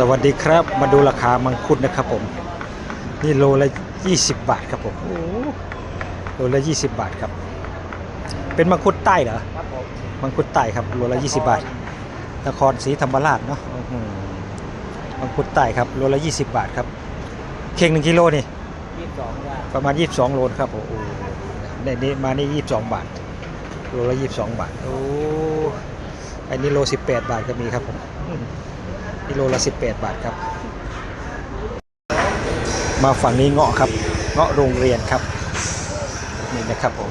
สวัสดีครับ มาดูราคามังคุดนะครับผม นี่โลละ 20 บาทครับผมโอ้โลละ 20 บาทครับ เป็นมังคุดใต้เหรอครับผมมังคุดใต้ครับโลละ 20 บาทนครศรีธรรมราชเนาะอื้อหือมังคุดใต้ครับโลละ 20 บาทครับ เข่งหนึ่งกิโลนี่ยี่สิบสองว่าประมาณ 22 โลครับโอ้โหในนี้มานี่ 22 บาทโลละ 22 บาทโอ้อันนี้โล 18 บาทก็มีครับผม อืมนี่โลละ 18 บาทครับ มาฝั่งนี้เงาะครับ เงาะโรงเรียนครับ นี่นะครับผม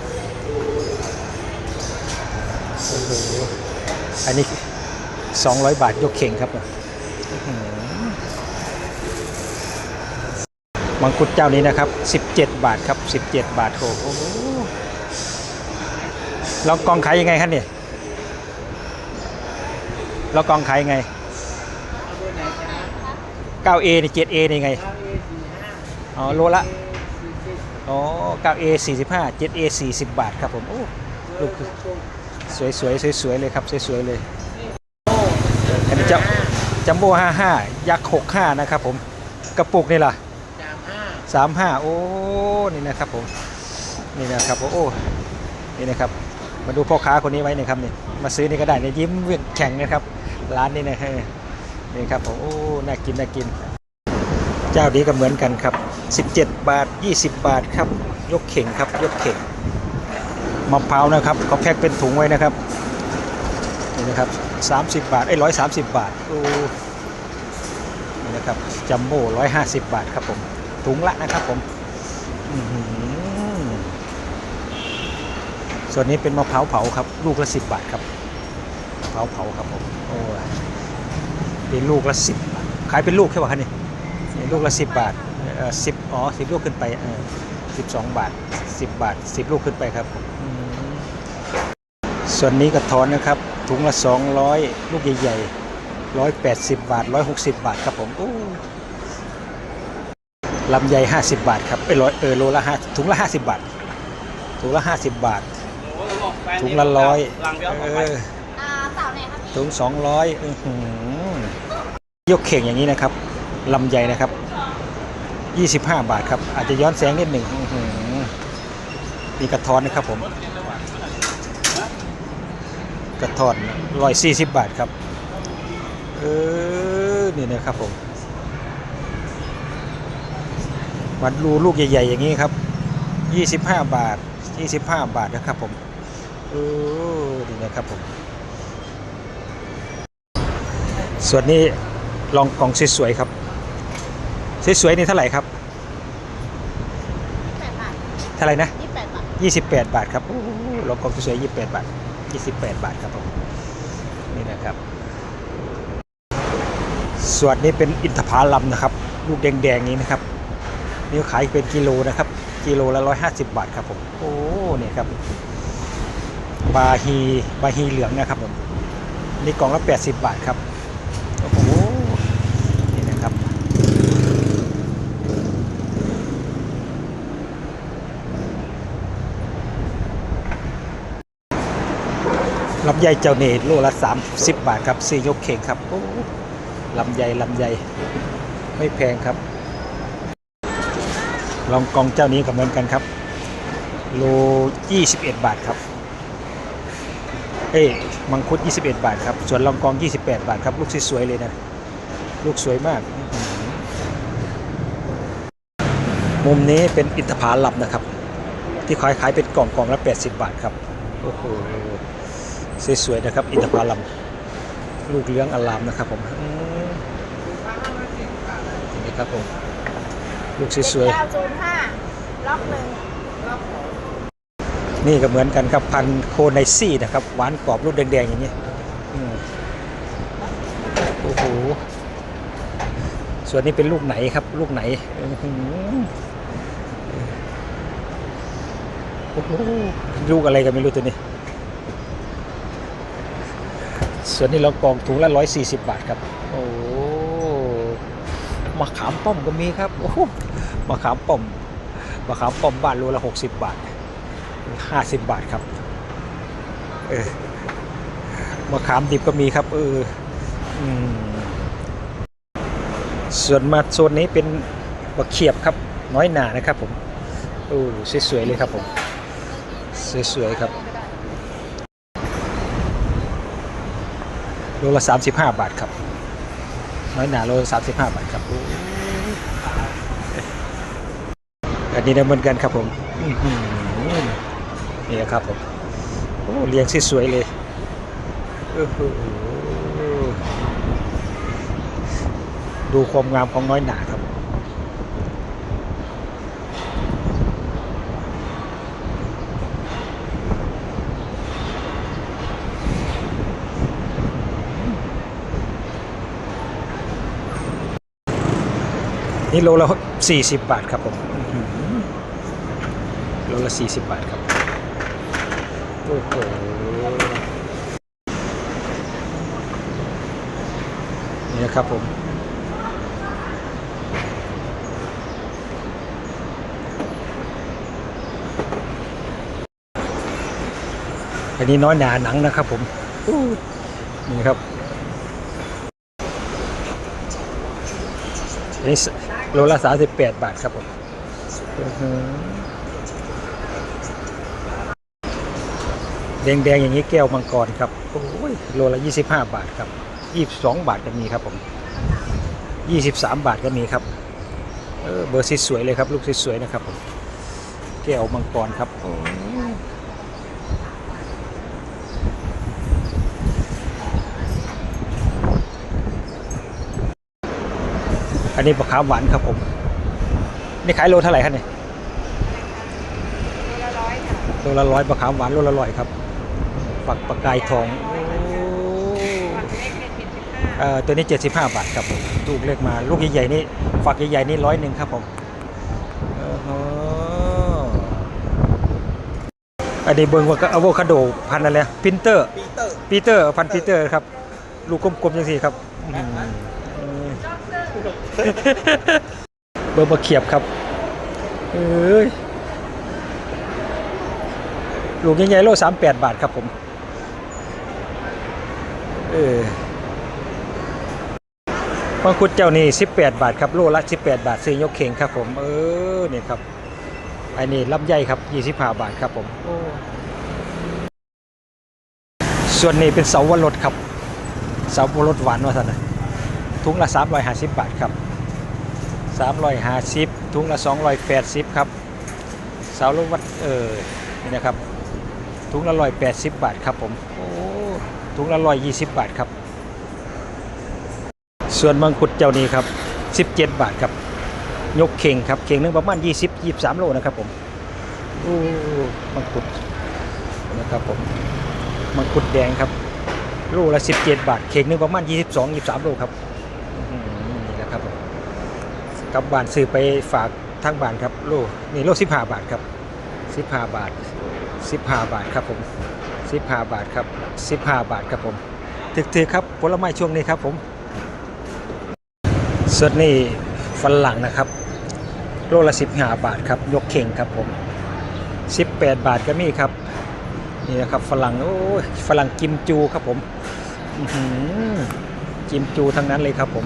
อันนี้ 200 บาทยกเข่งครับมังคุดเจ้านี้นะครับ 17 บาทครับ 17 บาทโอ้โหเรากองขายยังไงครับเนี่ยเรากองขายยังไง 9A นี่ 7A นี่ไง อ๋อโลละ อ๋อ 9A 45 7A 40 บาทครับผม โอ้ลูกสวยสวยสวยสวยเลยครับ สวยสวยๆเลย อันนี้จะจัมโบ้55 ยักษ์65 นะครับผม กระปุกนี่ล่ะ 35 โอ้ นี่นะครับผม นี่นะครับโอ้ นี่นะครับ มาดูพ่อค้าคนนี้ไว้หนะครับนี่ มาซื้อนี่ก็ได้เนี่ยยิ้มเวียนแข่งนะครับ ร้านนี้นะฮะ นี่ครับผมโอ้น่ากินน่ากิน เจ้านี้ก็เหมือนกันครับ 17 บาท 20 บาทครับ ยกเข่งครับ ยกเข่งมะพร้าวนะครับเขาแพ็คเป็นถุงไว้นะครับนี่นะครับ 30 บาทไอ้ร้อยสาบาทโอ้นี่นะครับจัมโบ้ร้อยห้าสิบบาทครับผมถุงละนะครับผมอือหือส่วนนี้เป็นมะพร้าวเผาครับ ลูกละสิบบาทครับมะพร้าวเผาครับผมโอ้ เป็นลูกละสิบบาทขายเป็นลูกใช่ป่ะคะนี่นี่ลูกละสิบบาทเอ่อสิบอ๋อสิบลูกขึ้นไปเออสิบสองบาทสิบบาทสิบลูกขึ้นไปครับ ส่วนนี้กระท้อนนะครับ ถุงละสองร้อยลูกใหญ่ๆร้อยแปดสิบบาทร้อยหกสิบบาทครับผมโอ้ลำไยห้าสิบบาทครับเอ้ยร้อยเออโลละห้าถุงละห้าสิบบาทถุงละห้าสิบบาทถุงละร้อยเออ สาวไหนครับพี่ ถุงสองร้อยยกเข่งอย่างนี้นะครับลำไยนะครับยี่สิบห้าบาทครับ อาจจะย้อนแสงนิดหนึ่งอื้อหือมีกระท้อนนะครับผม กระท้อนร้อยสี่สิบบาทครับ เออ นี่นะครับผมมันรูลูกใหญ่ ๆ อย่างนี้ครับยี่สิบห้าบาทยี่สิบห้าบาทนะครับผม เออ นี่นะครับผม ส่วนนี้ลองกล่องสวยๆครับ สวยๆนี่เท่าไหร่ครับแปดบาทเท่าไหร่นะยี่สิบแปดบาท28 บาทครับโอ้โหลองกล่องสวยๆ28 บาท 28 บาทครับผมนี่นะครับ ส่วนนี้เป็นอินทผลัมนะครับ ลูกแดงๆนี้นะครับนี่ขายเป็นกิโลนะครับ กิโลละ 150 บาทครับผมโอ้เนี่ยครับบาฮีบาฮีเหลืองนะครับผมนี่กล่องละ 80 บาทครับ โอ้โห นี่นะครับ ลำไยเจ้าเนตโลละ30บาทครับสี่ยกเข่งครับโอ้ลำไยลำไยไม่แพงครับ ลองกองเจ้านี้ก็เหมือนกันครับ โล21บาทครับ เอ้ยมังคุด21บาทครับ ส่วนลองกอง28บาทครับ ลูกสวยๆเลยนะ ลูกสวยมาก มุมนี้เป็นอินทผลัมนะครับ ที่ขายขายเป็นกล่องกล่องละ80บาทครับ โอ้โห สวยๆนะครับ อินทผลัมลูกเลี้ยงอลามนะครับผมอืมนี่ครับผมลูกสวยเก้าศูนย์ห้าล็อกหนึ่งล็อกสองๆนี่ก็เหมือนกันครับพันธุ์โคไนซี่นะครับ หวานกรอบลูกแดงๆอย่างนี้อืมโอ้โหส่วนนี้เป็นลูกไหนครับ ลูกไหนอื้อหือโอ้โหลูกอะไรกันไม่รู้ตัวนี้ ส่วนนี้เรากองถุงละ 140 บาทครับ โอ้มะขามป้อมก็มีครับโอ้โหมะขามป้อมมะขามป้อมบ้านโลละ 60 บาท 50 บาทครับเออมะขามดิบก็มีครับเอออืมส่วนมาโซนนี้เป็นบะเขียบครับน้อยหนานะครับผมโอ้สวยๆเลยครับผมสวยๆครับโลละ 35 บาทครับน้อยหนาโลละ35 บาทครับอันนี้ได้เหมือนกันครับผมนี่ครับผมโอ้เลี้ยงสวยเลยดูความงามของน้อยหนาครับ นี่โลละ40บาทครับผมอื้อหือโลละ40บาทครับโอ้โหนี่นะครับผมอันนี้น้อยหนาหนังนะครับผมนี่ครับอันนี้ โลละ38บาทครับผมเแดงๆอย่างนี้แก้วมังกรครับโอ้ยโลละ25บาทครับ22บาทก็มีครับผม23บาทก็มีครับเออเบอร์สสวยเลยครับ ลูกสวยๆนะครับผมแก้วมังกรครับ อันนี้ปลาขาวหวานครับผม นี่ขายโลเท่าไหร่ครับเนี่ยละร้อยค่ะโลละร้อยปลาขาวหวานโลละร้อยครับ ปักปลากายทองเล็กเจ็ดสิบห้าเอ่อตัวนี้ 75 บาทครับผมลูกเล็กมา ลูกใหญ่ๆนี่ฝักใหญ่ๆนี่ร้อยหนึ่งครับผมอันนี้เบิ้งว่าอะโวคาโดพันอะไรพินเตอร์ปีเตอร์ปีเตอร์พันปีเตอร์ครับ ลูกกลมๆจังซี่ครับ เบอร์บะเขียบครับเอ้ยลูกใหญ่ๆโล38บาทครับผม เออมังคุดเจ้านี่18บาทครับโลละ18บาทซื้อยกเข่งครับผม เออเนี่ยครับอันนี้ลำไยครับ25บาทครับผมส่วนนี้เป็นเสาวรสครับ เสาวรสหวานว่าท่านนะถุงละ350บาทครับ 350ถุงละ280ครับเสาวรสวัดเออนี่นะครับถุงละ180 บาทครับผมโอ้ถุงละ120 บาทครับ ส่วนมังคุดเจ้านี้ครับ 17 บาทครับ ยกเข่งครับเข่งหนึงประมาณ 20 23 โลนะครับผมโอ้มังคุดนะครับผมมังคุดแดงครับโลละ 17 บาท เข่งหนึงประมาณ 22 23 โลครับอื้อหือนี่นะครับผม กลับบ้านซื้อไปฝากทางบ้านครับโลนี่โล15บาทครับ15บาท15บาทครับผม15บาทครับ15บาทครับผมถึกๆครับผลไม้ช่วงนี้ครับผมส่วนนี้ฝรั่งนะครับ โลละ15บาทครับยกเข่งครับผม18บาทก็มีครับนี่นะครับฝรั่งโอ้ยฝรั่งกิมจูครับผมอื้อหือกิมจูทั้งนั้นเลยครับผม